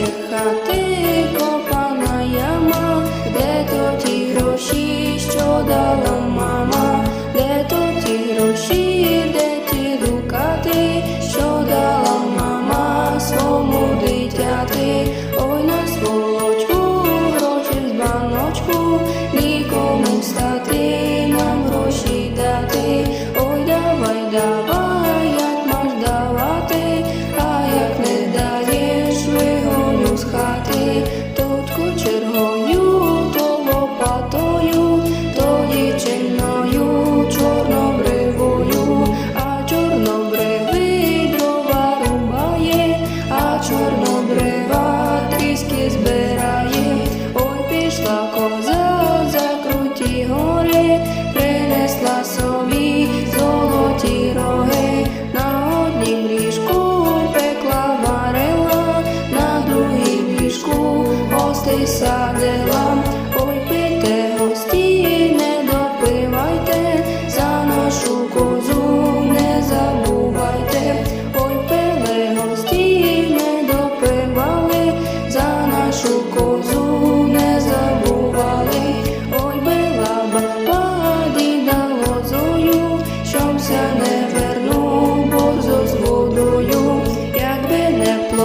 Тече хати копана яма, де то ті гроші, що дала мама, де то ті гроші, де ті дукати, що дала мама своєму дитяти, ой на сволочку, гроші з баночку.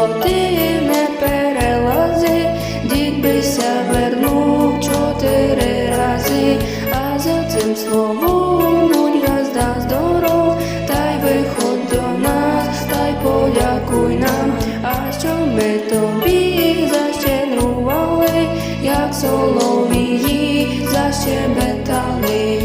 Платив, не перелази, дід бися вернув чотири рази, а за цим словом будь газда та й виходь до нас, та й подякуй нам, а що ми тобі защедрували, як соловії защебетали.